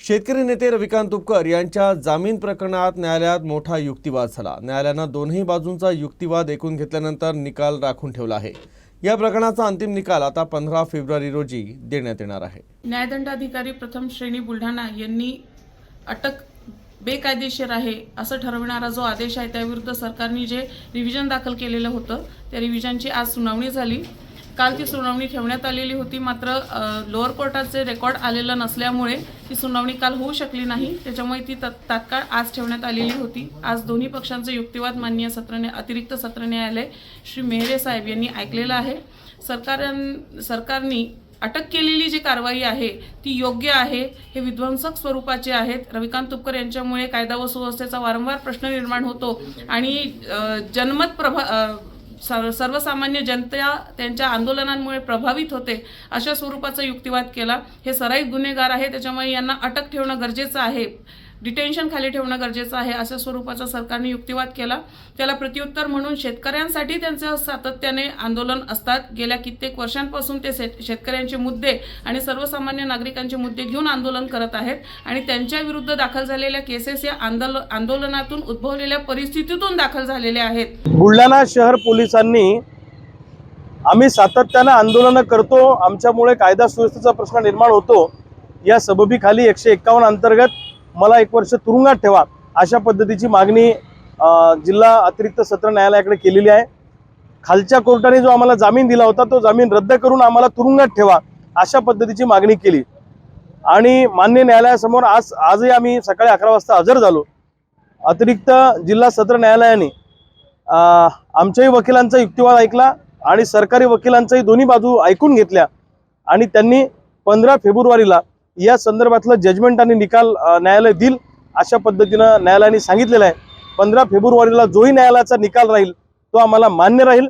शेतकरी नेते रविकांत तुपकर यांच्या जामीन प्रकरणात न्यायालयात मोठा युक्तिवाद झाला. न्यायालयानं दोन्ही बाजूंचा युक्तिवाद ऐकून घेतल्यानंतर निकाल राखून ठेवला आहे. या प्रकरणाचा अंतिम निकाल आता पंधरा फेब्रुवारी रोजी देण्यात येणार आहे. न्यायदंडाधिकारी प्रथम श्रेणी बुलढाणा यांनी अटक बेकायदेशीर आहे असं ठरविणारा जो आदेश आहे त्याविरुद्ध सरकारने जे रिव्हिजन दाखल केलेलं होतं त्या रिव्हिजनची आज सुनावणी झाली. काल ती सुनावणी ठेवण्यात आलेली होती मात्र लोअर कोर्टाचे रेकॉर्ड आलेलं नसल्यामुळे ती सुनावणी काल होऊ शकली नाही. त्याच्यामुळे ती तात्काळ आज ठेवण्यात आलेली होती. आज दोन्ही पक्षांचे युक्तिवाद माननीय सत्र अतिरिक्त सत्र न्यायालय श्री मेहरे साहेब यांनी ऐकलेलं आहे. सरकार सरकारनी अटक केलेली जी कारवाई आहे ती योग्य आहे. हे विध्वंसक स्वरूपाचे आहेत. रविकांत तुपकर यांच्यामुळे कायदा व सुव्यवस्थेचा वारंवार प्रश्न निर्माण होतो आणि जनमत प्रभा सर्व- सर्वसामान्य जनता त्यांच्या आंदोलनांमुळे प्रभावित होते अशा स्वरूपाचा युक्तिवाद केला. हे सराईत गुन्हेगार आहे त्याच्यामुळे यांना अटक ठेवणं गरजेचं आहे. डिटेन्शन खाली ठेवणं गरजेचं आहे. अशा स्वरूपाचा सरकारने युक्तिवाद केला. त्याला प्रत्युत्तर म्हणून शेतकऱ्यांसाठी त्यांचं सातत्याने आंदोलन असतात. गेल्या कित्येक वर्षांपासून ते शेत- शेतकऱ्यांचे मुद्दे आणि सर्वसामान्य नागरिकांचे मुद्दे घेऊन आंदोलन करत आहेत आणि त्यांच्या विरुद्ध दाखल झालेल्या केसेस या आंदोल आंदोलनातून उद्भवलेल्या परिस्थितीतून दाखल झालेल्या आहेत. बुलढाणा शहर पोलिसांनी आम्ही सातत्यानं आंदोलनं करतो. आमच्यामुळे कायदा सुव्यवस्थेचा प्रश्न निर्माण होतो. या सबबीखाली एकशे एक्कावन्न अंतर्गत मला एक वर्ष तुरुंगात ठेवा अशा पद्धतीची मागणी जिल्हा अतिरिक्त सत्र न्यायालयाकडे केलेली आहे. खालच्या कोर्टाने जो आम्हाला जामीन दिला होता तो जामीन रद्द करून आम्हाला तुरुंगात ठेवा अशा पद्धतीची मागणी केली. आणि मान्य न्यायालयासमोर आज आजही आम्ही सकाळी अकरा वाजता हजर झालो. अतिरिक्त जिल्हा सत्र न्यायालयाने आमच्याही वकिलांचा युक्तिवाद ऐकला आणि सरकारी वकिलांचाही दोन्ही बाजू ऐकून घेतल्या. आणि त्यांनी पंधरा फेब्रुवारीला या संदर्भातलं जजमेंट आणि निकाल न्यायालय देईल अशा पद्धतीनं न्यायालयाने सांगितलेलं आहे. पंधरा फेब्रुवारीला जोही न्यायालयाचा निकाल राहील तो आम्हाला मान्य राहील.